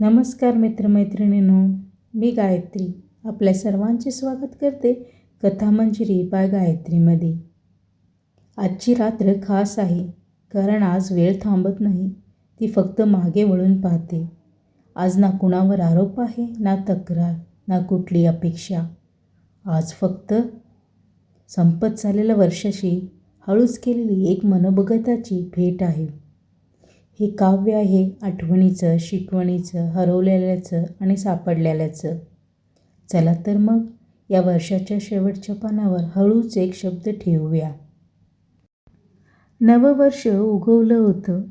नमस्कार मित्रमैत्रिणींनो मी गायत्री आपल्या सर्वांचे स्वागत करते कथामंजरी बाय गायत्रीमध्ये. आजची रात्र खास आहे कारण आज वेळ थांबत नाही ती फक्त मागे वळून पाहते. आज ना कुणावर आरोप आहे ना तक्रार ना कुठली अपेक्षा. आज फक्त संपत झालेल्या वर्षाशी हळूच केलेली एक मनोभगताची भेट आहे. हे काव्य आहे आठवणीचं शिकवणीचं हरवलेल्याचं आणि सापडलेल्याचं. चला तर मग या वर्षाच्या शेवटच्या पानावर हळूच एक शब्द ठेवूया. नववर्ष उगवलं होतं.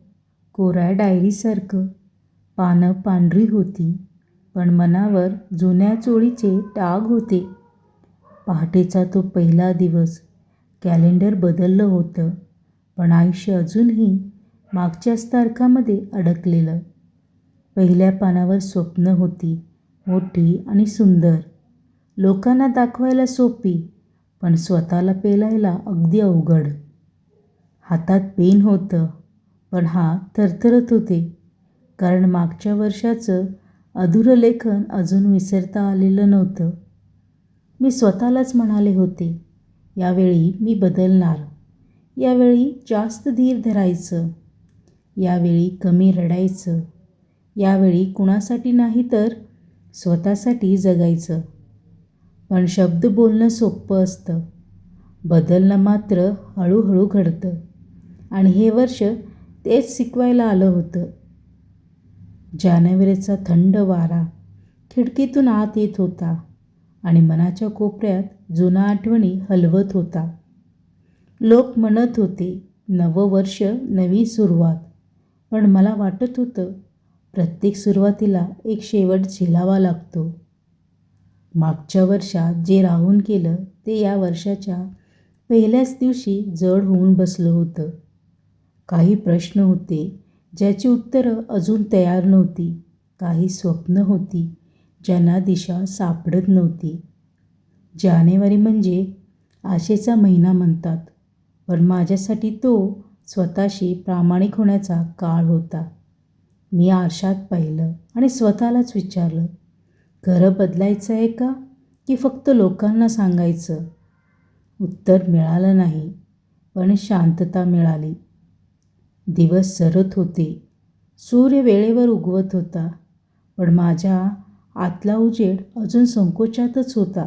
कोरा डायरीसारखं. पानं पांढरी होती पण मनावर जुन्या चोळीचे टाग होते. पहाटेचा तो पहिला दिवस. कॅलेंडर बदललं होतं पण आयुष्य अजूनही मागच्याच तारखामध्ये अडकलेलं. पहिल्या पानावर स्वप्न होती मोठी आणि सुंदर. लोकांना दाखवायला सोपी पण स्वतःला पेलायला अगदी अवघड. हातात पेन होतं पण हा थरथरत होते. कारण मागच्या वर्षाचं अधुरं लेखन अजून विसरता आलेलं नव्हतं. मी स्वतःलाच म्हणाले होते यावेळी मी बदलणार. यावेळी जास्त धीर धरायचं. यावेळी कमी रडायचं. यावेळी कुणासाठी नाही तर स्वतःसाठी जगायचं. पण शब्द बोलणं सोपं असतं. बदलणं मात्र हळूहळू घडतं. आणि हे वर्ष तेच शिकवायला आलं होतं. जानेवारीचा थंड वारा खिडकीतून आत येत होता आणि मनाच्या कोपऱ्यात जुना आठवणी हलवत होता. लोक म्हणत होते नवं वर्ष नवी सुरुवात. पण मला वाटत होतं प्रत्येक सुरुवातीला एक शेवट झेलावा लागतो. मागच्या वर्षात जे राहून केलं ते या वर्षाच्या पहिल्याच दिवशी जड होऊन बसलं होतं. काही प्रश्न होते ज्याची उत्तरं अजून तयार नव्हती. काही स्वप्न होती ज्यांना दिशा सापडत नव्हती. जानेवारी म्हणजे आशेचा महिना म्हणतात पण माझ्यासाठी तो स्वतःशी प्रामाणिक होण्याचा काळ होता. मी आरशात पाहिलं आणि स्वतःलाच विचारलं घरं बदलायचं आहे का की फक्त लोकांना सांगायचं? उत्तर मिळालं नाही पण शांतता मिळाली. दिवस सरत होते. सूर्य वेळेवर उगवत होता पण माझ्या आतला उजेड अजून संकोचातच होता.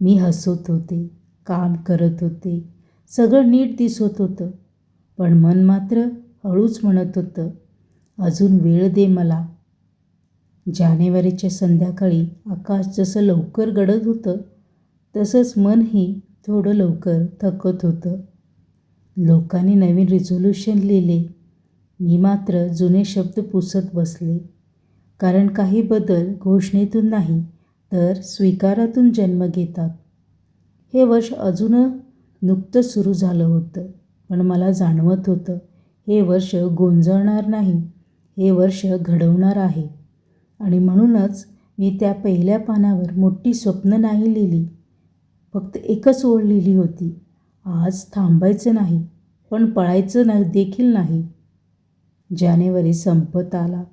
मी हसत होते काम करत होते सगळं नीट दिसत होतं. पण मन मात्र हळूच म्हणत होतं अजून वेळ दे मला. जानेवारीच्या संध्याकाळी आकाश जसं लवकर गडद होतं तसंच मनही थोडं लवकर थकत होतं. लोकांनी नवीन रिझोल्युशन लिहिले. मी मात्र जुने शब्द पुसत बसले. कारण काही बदल घोषणेतून नाही तर स्वीकारातून जन्म घेतात. हे वर्ष अजून नुकतंच सुरू झालं होतं. पण मला जाणवत होतं हे वर्ष गोंजळणार नाही हे वर्ष घडवणार आहे. आणि म्हणूनच मी त्या पहिल्या पानावर मोठी स्वप्न नाही लिहिली. फक्त एकच ओळ लिहिली होती. आज थांबायचं नाही पण पळायचं ना देखील नाही. जानेवारी संपत आला.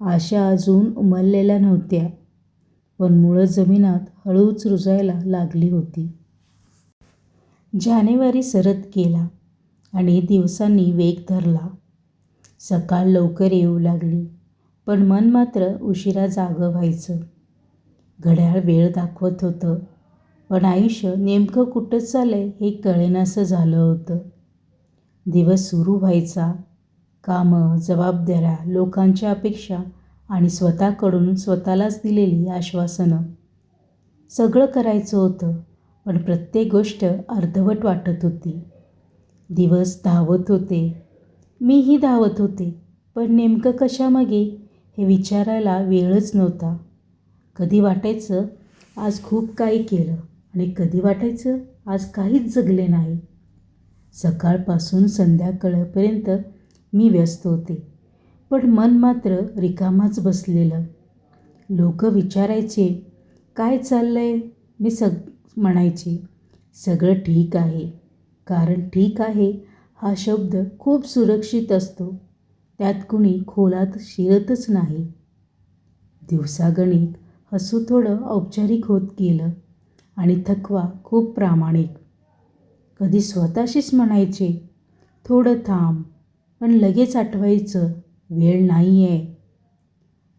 आशा अजून उमललेल्या नव्हत्या. पण मुळं जमिनात हळूच रुजायला लागली होती. जानेवारी सरत गेला. आणि दिवसांनी वेग धरला. सकाळ लवकर येऊ लागली पण मन मात्र उशिरा जागं व्हायचं. घड्याळ वेळ दाखवत होतं पण आयुष्य नेमकं कुठं चाललं हे कळेनासं झालं होतं. दिवस सुरू व्हायचा. कामं जबाबदाऱ्या लोकांच्या अपेक्षा आणि स्वतःकडून स्वतःलाच दिलेली आश्वासनं. सगळं करायचं होतं पण प्रत्येक गोष्ट अर्धवट वाटत होती. दिवस धावत होते. मीही धावत होते पण नेमकं कशामागे हे विचारायला वेळच नव्हता. कधी वाटायचं आज खूप काही केलं आणि कधी वाटायचं आज काहीच जगले नाही. सकाळपासून संध्याकाळपर्यंत मी व्यस्त होते पण मन मात्र रिकामाच बसलेलं. लोक विचारायचे काय चाललं आहे मी सग म्हणायचे सगळं ठीक आहे. कारण ठीक आहे हा शब्द खूप सुरक्षित असतो. त्यात कुणी खोलात शिरतच नाही. दिवसागणिक हसू थोडं औपचारिक होत गेलं आणि थकवा खूप प्रामाणिक. कधी स्वतःशीच म्हणायचे थोडं थांब पण लगेच आठवायचं वेळ नाही आहे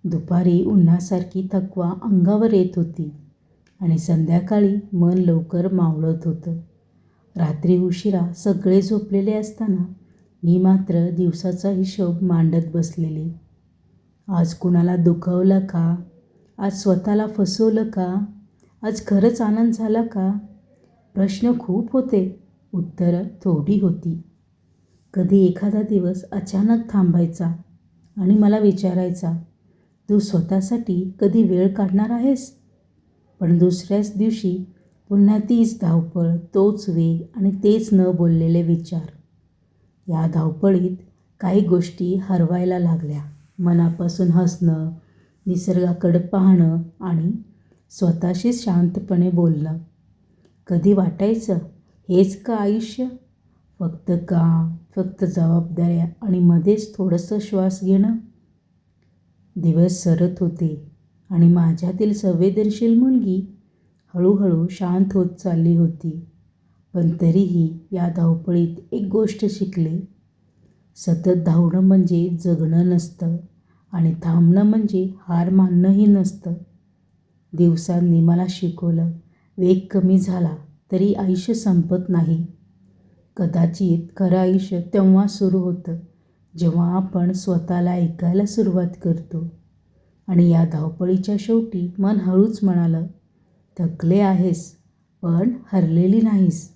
दुपारी उन्हासारखी थकवा अंगावर येत होती आणि संध्याकाळी मन लवकर मावळत होतं. रात्री उशिरा सगळे झोपलेले असताना मी मात्र दिवसाचा हिशोब मांडत बसलेली. आज कुणाला दुखवलं का? आज स्वतःला फसवलं का? आज खरंच आनंद झाला का? प्रश्न खूप होते. उत्तरं थोडी होती. कधी एखादा दिवस अचानक थांबायचा आणि मला विचारायचा तू स्वतःसाठी कधी वेळ काढणार आहेस? पण दुसऱ्याच दिवशी पुन्हा तीच धावपळ तोच वेग आणि तेच न बोललेले विचार. या धावपळीत काही गोष्टी हरवायला लागल्या. मनापासून हसणं निसर्गाकडं पाहणं आणि स्वतःशी शांतपणे बोलणं. कधी वाटायचं हेच का आयुष्य? फक्त काम फक्त जबाबदाऱ्या आणि मध्येच थोडंसं श्वास घेणं? दिवस सरत होते आणि माझ्यातील संवेदनशील मुलगी हळूहळू शांत होत चालली होती. पण तरीही या धावपळीत एक गोष्ट शिकले. सतत धावणं म्हणजे जगणं नसतं आणि थांबणं म्हणजे हार मानणंही नसतं. दिवसांनी मला शिकवलं वेग कमी झाला तरी आयुष्य संपत नाही. कदाचित खरं आयुष्य तेव्हा सुरू होतं जेव्हा आपण स्वतःला ऐकायला सुरुवात करतो. आणि या धावपळीच्या शेवटी मन हळूच म्हणालं थकले आहेस पण हरलेली नाहीस.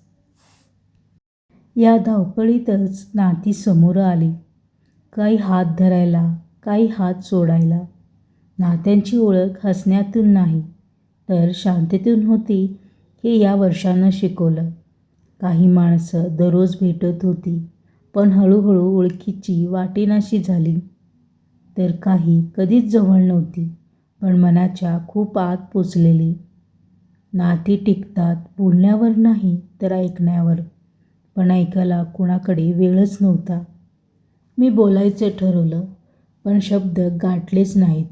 या धावपळीतच नाती समोर आली. काही हात धरायला काही हात सोडायला. नात्यांची ओळख हसण्यातून नाही तर शांततेतून होती हे या वर्षानं शिकवलं. काही माणसं दररोज भेटत होती पण हळूहळू ओळखीची वाटेनाशी झाली. तर काही कधीच जवळ नव्हती पण मनाच्या खूप आत पोचलेली. नाती टिकतात बोलण्यावर नाही तर ऐकण्यावर. पण ऐकायला कुणाकडे वेळच नव्हता. मी बोलायचं ठरवलं पण शब्द गाठलेच नाहीत.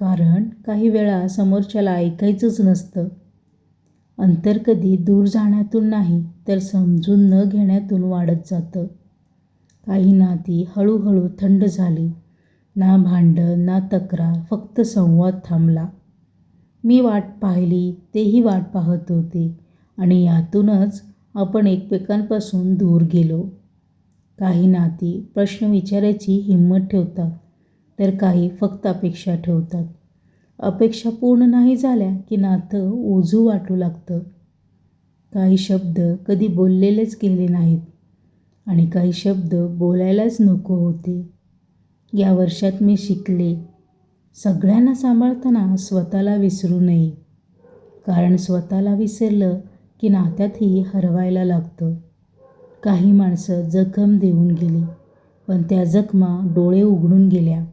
कारण काही वेळा समोरच्याला ऐकायचंच नसतं. अंतर कधी दूर जाण्यातून नाही तर समजून न घेण्यातून वाढत जातं. काही नाती हळूहळू थंड झाली. ना भांडण ना तक्रार फक्त संवाद थांबला. मी वाट पाहिली तेही वाट पाहत होते. आणि यातूनच आपण एकमेकांपासून दूर गेलो. काही नाती प्रश्न विचारायची हिंमत ठेवतात तर काही फक्त अपेक्षा ठेवतात. अपेक्षा पूर्ण नाही झाल्या की नातं ओझू वाटू लागतं. काही शब्द कधी बोललेलेच गेले नाहीत आणि काही शब्द बोलायलाच नको होते. या वर्षात मी शिकले. सगळ्यांना सांभाळताना स्वतःला विसरू नये. कारण स्वतःला विसरलं की नात्यातही हरवायला लागतं. काही माणसं जखम देऊन गेली पण त्या जखमा डोळे उघडून गेल्या.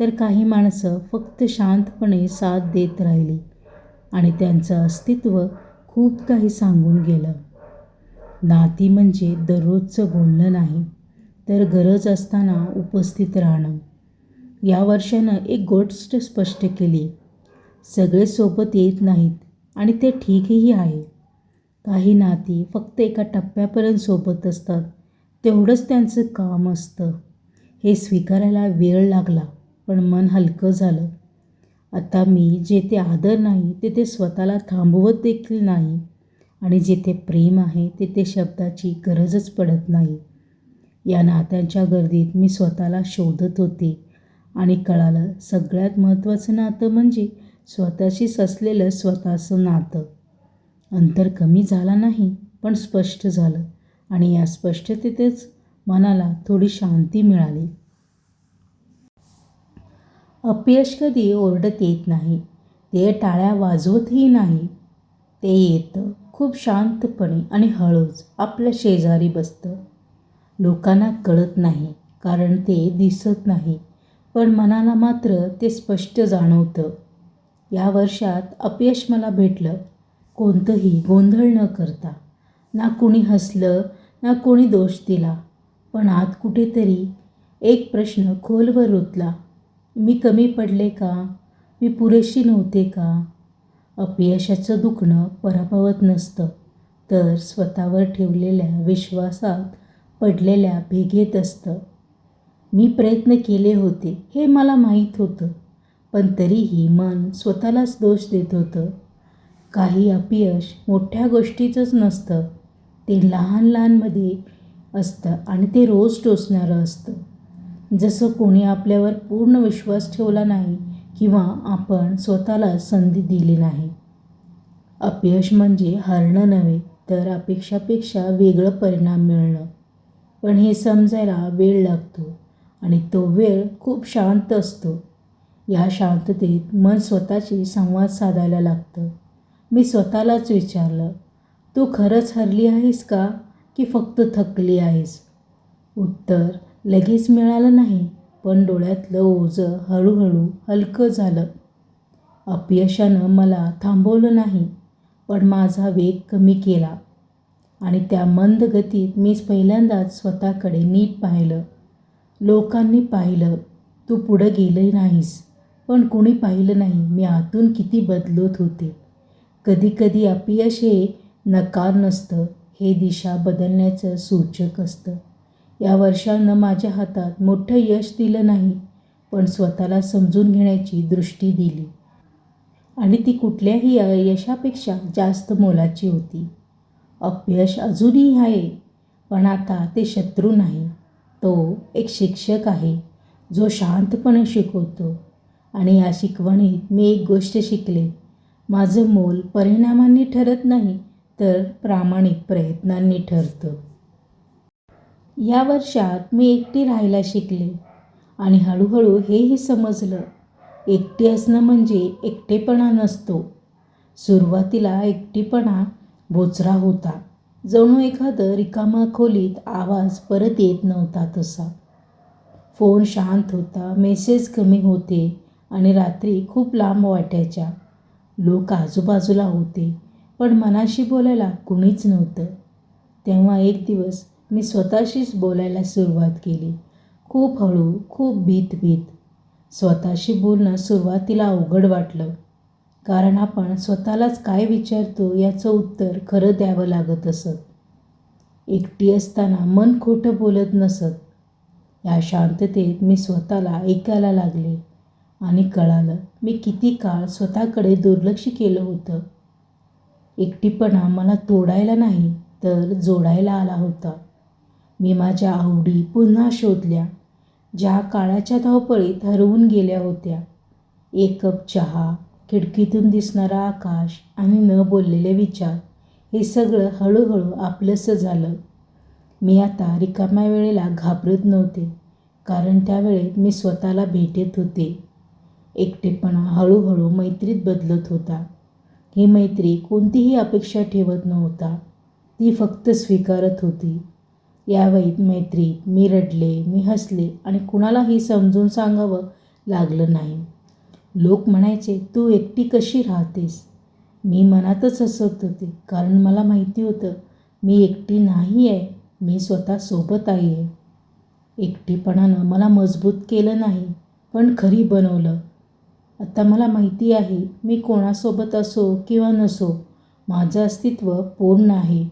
तर काही माणसं फक्त शांतपणे साथ देत राहिली आणि त्यांचं अस्तित्व खूप काही सांगून गेलं. नाती म्हणजे दररोजचं बोलणं नाही तर गरज असताना उपस्थित राहणं. या वर्षानं एक गोष्ट स्पष्ट केली. सगळे सोबत येत नाहीत आणि ते ठीकही आहे. काही नाती फक्त एका टप्प्यापर्यंत सोबत असतात. तेवढंच त्यांचं काम असतं. हे स्वीकारायला वेळ लागला पण मन हलकं झालं. आता मी जेथे आदर नाही तेथे स्वतःला थांबवत देखील नाही. आणि जेथे प्रेम आहे तेथे शब्दाची गरजच पडत नाही. या नात्यांच्या गर्दीत मी स्वतःला शोधत होते. आणि कळालं सगळ्यात महत्त्वाचं नातं म्हणजे स्वतःशीच असलेलं स्वतःचं नातं. अंतर कमी झाला नाही पण स्पष्ट झालं आणि या स्पष्टतेतच मनाला थोडी शांती मिळाली. अपयश कधी ओरडत येत नाही ते टाळ्या वाजवतही नाही. ते येतं खूप शांतपणे आणि हळूच आपल्या शेजारी बसतं. लोकांना कळत नाही कारण ते दिसत नाही. पण मनाला मात्र ते स्पष्ट जाणवतं. या वर्षात अपयश मला भेटलं. कोणतंही गोंधळ न करता. ना कुणी हसलं ना कोणी दोष दिला. पण आत कुठेतरी एक प्रश्न खोलवर रुतला. मी कमी पडले का? मी पुरेशी नव्हते का? अपयशाचं दुखणं पराभवत नसतं. तर स्वतःवर ठेवलेल्या विश्वासात पडलेल्या भेगेत असतं. मी प्रयत्न केले होते हे मला माहीत होतं. पण तरीही मन स्वतःलाच दोष देत होतं. काही अपयश मोठ्या गोष्टीचंच नसतं. ते लहान लहानमध्ये असतं आणि ते रोज टोचणारं असतं. जसं कोणी आपल्यावर पूर्ण विश्वास ठेवला नाही किंवा आपण स्वतःला संधी दिली नाही. अपयश म्हणजे हरणं नव्हे तर अपेक्षापेक्षा वेगळं परिणाम मिळणं. पण हे समजायला वेळ लागतो. आणि तो वेळ खूप शांत असतो. या शांततेत मन स्वतःशी संवाद साधायला लागतं. मी स्वतःलाच विचारलं तू खरंच हरली आहेस का? की फक्त थकली आहेस? उत्तर लगेच मिळालं नाही पण डोळ्यातलं ओझं हळूहळू हलकं झालं. अपयशानं मला थांबवलं नाही पण माझा वेग कमी केला आणि त्या मंद गतीत मीच पहिल्यांदाच स्वतःकडे नीट पाहिलं. लोकांनी पाहिलं तू पुढं गेलं नाहीस. पण कुणी पाहिलं नाही मी आतून किती बदलत होते. कधीकधी अपयश हे नकार नसतं हे दिशा बदलण्याचं सूचक असतं. या वर्षानं माझ्या हातात मोठं यश दिलं नाही पण स्वतःला समजून घेण्याची दृष्टी दिली. आणि ती कुठल्याही यशापेक्षा जास्त मोलाची होती. अपयश अजूनही आहे पण आता ते शत्रू नाही. तो एक शिक्षक आहे जो शांतपणे शिकवतो. आणि या शिकवणीत मी एक गोष्ट शिकले. माझं मोल परिणामांनी ठरत नाही तर प्रामाणिक प्रयत्नांनी ठरतं. या वर्षात मी एकटी राहायला शिकले. आणि हळूहळू हेही समजलं एकटी असणं म्हणजे एकटेपणा नसतो. सुरुवातीला एकटीपणा बोचरा होता. जणू एखादं रिकामा खोलीत आवाज परत येत नव्हता तसा. फोन शांत होता मेसेज कमी होते आणि रात्री खूप लांब वाटायच्या. लोक आजूबाजूला होते पण मनाशी बोलायला कुणीच नव्हतं. तेव्हा एक दिवस मी स्वतःशीच बोलायला सुरुवात केली. खूप हळू खूप भीत भीत स्वतःशी बोलणं सुरुवातीला अवघड वाटलं. कारण आपण स्वतःलाच काय विचारतो याचं उत्तर खरं द्यावं लागत असत. एकटी असताना मन खोटं बोलत नसत. या शांततेत मी स्वतःला ऐकायला लागले आणि कळालं मी किती काळ स्वतःकडे दुर्लक्ष केलं होतं. एकटीपणा मला तोडायला नाही तर जोडायला आला होता. मी माझ्या आवडी पुन्हा शोधल्या ज्या काळाच्या धावपळीत हरवून गेल्या होत्या. एक कप चहा खिडकीतून दिसणारा आकाश आणि न बोललेले विचार हे सगळं हळूहळू आपलंसं झालं. मी आता रिकाम्या वेळेला घाबरत नव्हते कारण त्यावेळेत मी स्वतःला भेटत होते. एकटेपणा हळूहळू मैत्रीत बदलत होता. ही मैत्री कोणतीही अपेक्षा ठेवत नव्हता. ती फक्त स्वीकारत होती. यावेळी मैत्रीत मी रडले मी हसले आणि कुणालाही समजून सांगावं लागलं नाही. लोक म्हणायचे तू एकटी कशी राहतेस? मी मनातच हसत होते कारण मला माहिती होतं मी एकटी नाही आहे मी स्वतः सोबत आहे. एकटीपणानं मला मजबूत केलं नाही पण खरी बनवलं. आता मला माहिती आहे मी कोणासोबत असो किंवा नसो माझं अस्तित्व पूर्ण आहे.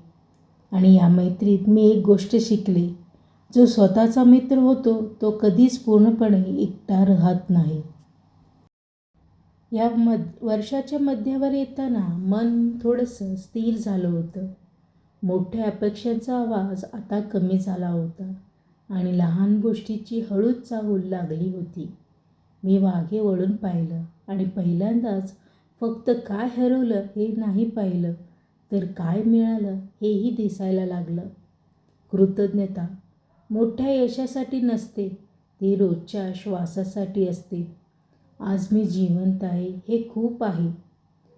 आणि या मैत्रीत मी एक गोष्ट शिकले जो स्वतःचा मित्र होतो तो कधीच पूर्णपणे एकटा राहत नाही. या मध वर्षाच्या मध्यावर येताना मन थोडंसं स्थिर झालं होतं. मोठ्या अपेक्षांचा आवाज आता कमी झाला होता आणि लहान गोष्टीची हळूच चाहूल लागली होती. मी वाघे वळून पाहिलं आणि पहिल्यांदाच फक्त काय हरवलं हे नाही पाहिलं तर काय मिळालं हेही दिसायला लागलं. कृतज्ञता मोठ्या यशासाठी नसते ती रोजच्या श्वासासाठी असते. आज मी जिवंत आहे हे खूप आहे.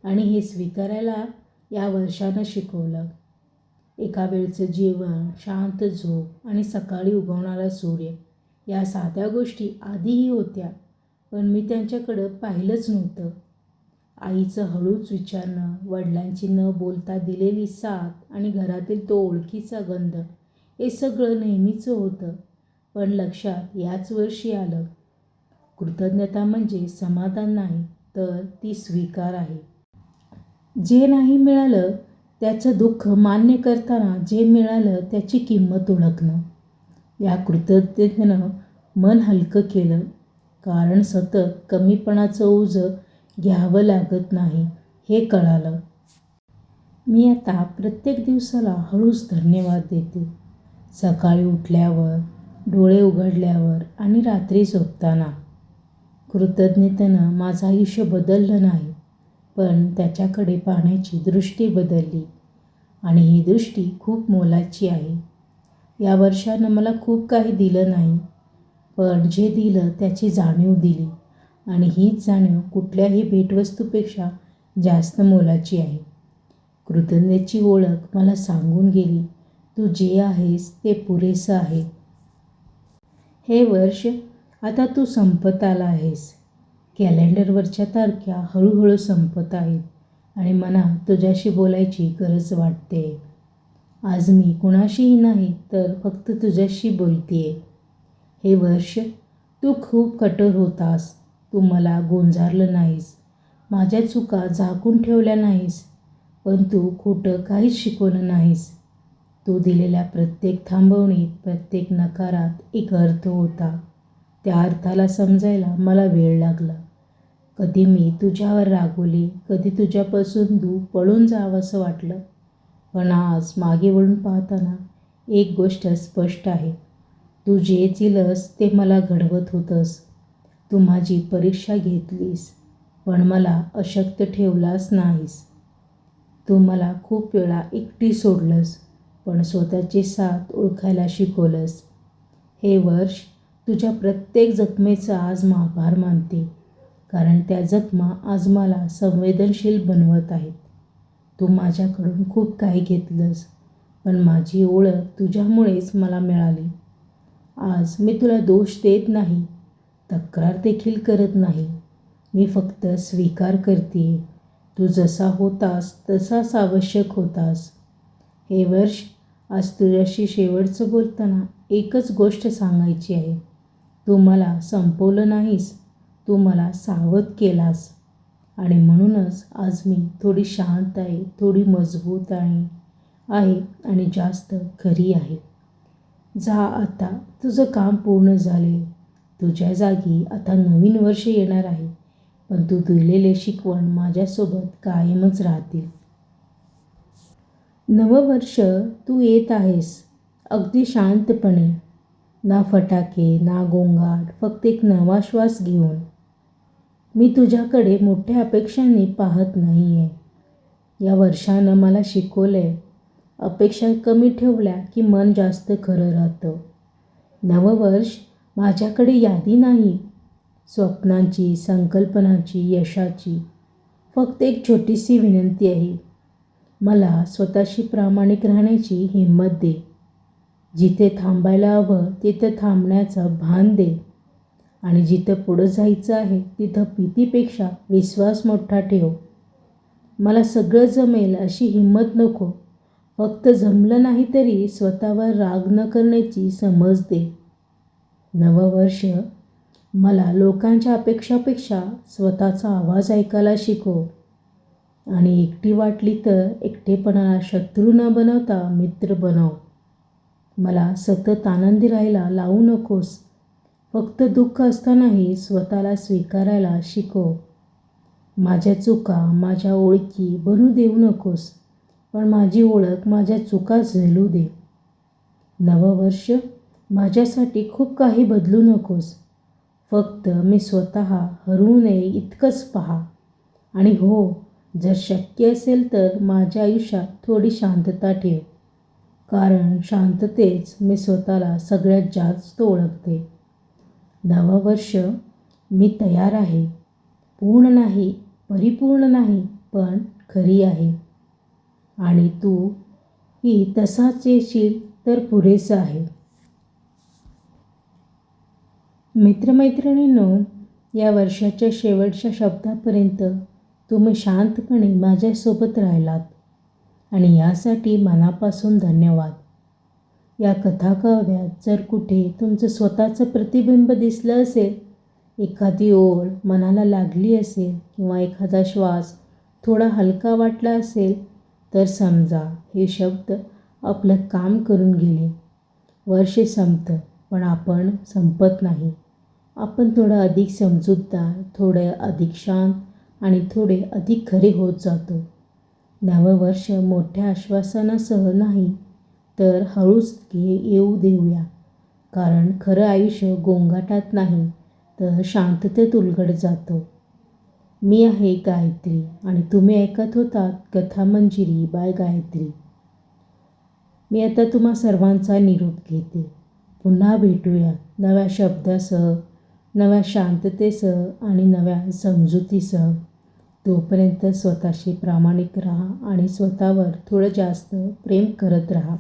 आणि हे स्वीकारायला या वर्षानं शिकवलं. एका वेळचं जेवण शांत झोप आणि सकाळी उगवणारा सूर्य या साध्या गोष्टी आधीही होत्या पण मी त्यांच्याकडं पाहिलंच नव्हतं. आईचं हळूच विचारणं वडिलांची न बोलता दिलेली साथ आणि घरातील तो ओळखीचा गंध हे सगळं नेहमीचं होतं. पण लक्षात याच वर्षी आलं कृतज्ञता म्हणजे समाधान नाही तर ती स्वीकार आहे. जे नाही मिळालं त्याचं दुःख मान्य करताना जे मिळालं त्याची किंमत ओळखणं. या कृतज्ञतेनं मन हलकं केलं. कारण सतत कमीपणाचं ओझं घ्यावं लागत नाही हे कळालं. मी आता प्रत्येक दिवसाला हळूच धन्यवाद देते. सकाळी उठल्यावर डोळे उघडल्यावर आणि रात्री झोपताना. कृतज्ञतेनं माझं आयुष्य बदललं नाही पण त्याच्याकडे पाहण्याची दृष्टी बदलली. आणि ही दृष्टी खूप मोलाची आहे. या वर्षानं मला खूप काही दिलं नाही पण जे दिलं त्याची जाणीव दिली. आणि हीच जाणीव कुठल्याही भेटवस्तूपेक्षा जास्त मोलाची आहे. कृतज्ञतेची ओळख मला सांगून गेली तू जे आहेस ते पुरेसं आहे. हे वर्ष आता तू संपत आला आहेस. कॅलेंडरवरच्या तारख्या हळूहळू संपत आहेत आणि मला तुझ्याशी बोलायची गरज वाटते. आज मी कुणाशीही नाही तर फक्त तुझ्याशी बोलतेय. हे वर्ष तू खूप कठोर होतास. तू मला गोंजारलं नाहीस. माझ्या चुका झाकून ठेवल्या नाहीस. पण तू खोटं काहीच शिकवलं नाहीस. तू दिलेल्या प्रत्येक थांबवणीत प्रत्येक नकारात एक अर्थ होता. त्या अर्थाला समजायला मला वेळ लागला. कधी मी तुझ्यावर रागवली कधी तुझ्यापासून तू पळून जावंसं वाटलं. पण आज मागे वळून पाहताना एक गोष्ट स्पष्ट आहे. तू जे दिलंस ते मला घडवत होतंस. तू माझी परीक्षा घेतलीस पण मला अशक्त ठेवलास नाहीस. तू मला खूप वेळा एकटी सोडलंस पण स्वतःची साथ ओळखायला शिकवलंस. हे वर्ष तुझ्या प्रत्येक जखमेचा आज मी आभार मानते कारण त्या जखमा आज मला संवेदनशील बनवत आहेत. तू माझ्याकडून खूप काही घेतलंस पण माझी ओळख तुझ्यामुळेच मला मिळाली. आज मी तुला दोष देत नाही तक्रार देखील करत नाही. मी फक्त स्वीकार करते तू जसा होतास तसाच आवश्यक होतास. हे वर्ष आज तुझ्याशी शेवटचं बोलताना एकच गोष्ट सांगायची आहे. तू मला संपवलं नाहीस. तू मला सावध केलास. आणि म्हणूनच आज मी थोडी शांत आहे थोडी मजबूत आहे आहे आणि जास्त खरी आहे. जा आता तुझं काम पूर्ण झाले. तुझ्या जागी आता नवीन वर्ष येणार आहे. पण तू दिलेले शिकवण माझ्यासोबत कायमच राहतील. नववर्ष तू येत आहेस. अगदी शांतपणे ना फटाके ना गोंगाट फक्त एक नवा श्वास घेऊन. मी तुझ्याकडे मोठ्या अपेक्षांनी पाहत नाही आहे या वर्षानं मला शिकवलं आहे अपेक्षा कमी ठेवल्या की मन जास्त खरं राहतं. नववर्ष माझ्याकडे यादी नाही. स्वप्नांची संकल्पनाची यशाची फक्त एक छोटीशी विनंती आहे. मला स्वतःशी प्रामाणिक राहण्याची हिंमत दे. जिथे थांबायला हवं तिथं थांबण्याचं भान दे. आणि जिथं पुढं जायचं आहे तिथं भीतीपेक्षा विश्वास मोठा ठेव. मला सगळं जमेल अशी हिंमत नको. फक्त जमलं नाही तरी स्वतःवर राग न करण्याची समज दे. नववर्ष मला लोकांच्या अपेक्षापेक्षा स्वतःचा आवाज ऐकायला शिकव. आणि एकटी वाटली तर एकटेपणाला शत्रू न बनवता मित्र बनव. मला सतत आनंदी राहायला लावू नकोस. फक्त दुःख असतानाही स्वतःला स्वीकारायला शिकव. माझ्या चुका माझ्या ओळखी बनू देऊ नकोस पण माझी ओळख माझ्या चुका झेलू दे. नववर्ष माझ्यासाठी खूप काही बदलू नकोस. फक्त मी स्वतः हरवू नये इतकंच पहा. आणि हो जर शक्य असेल तर माझ्या आयुष्यात थोडी शांतता ठेव. कारण शांततेच मी स्वतःला सगळ्यात जास्त ओळखते. नवं वर्ष मी तयार आहे. पूर्ण नाही परिपूर्ण नाही पण खरी आहे. आणि तू ही तसाच येशील तर पुरेसं आहे. मित्रमैत्रिणींनो या वर्षाच्या शेवटच्या शब्दापर्यंत तुम्ही शांतपणे माझ्यासोबत राहिलात. आणि यासाठी मनापासून धन्यवाद. या कथाकाव्यात जर कुठे तुमचं स्वतःचं प्रतिबिंब दिसलं असेल एखादी ओळ मनाला लागली असेल किंवा एखादा श्वास थोडा हलका वाटला असेल तर समजा हे शब्द आपलं काम करून गेले. वर्ष संपतं पण आपण संपत नाही. आपण थोडं अधिक समजूतदार थोडे अधिक शांत आणि थोडे अधिक खरे होत जातो. नवं वर्ष मोठ्या आश्वासनासह नाही तर हळूच घे येऊ देऊया. कारण खरं आयुष्य गोंगाटात नाही तर शांततेत उलगडत जातो. मी आहे गायत्री आणि तुम्ही ऐकत होतात कथा मंजिरी बाय गायत्री. मी आता तुम्हा सर्वांचा निरोप घेते. पुन्हा भेटूया नव्या शब्दासह नव्या शांततेसह आणि नव्या समजुतीसह. तोपर्यंत स्वतःशी प्रामाणिक राहा आणि स्वतःवर थोडं जास्त प्रेम करत राहा.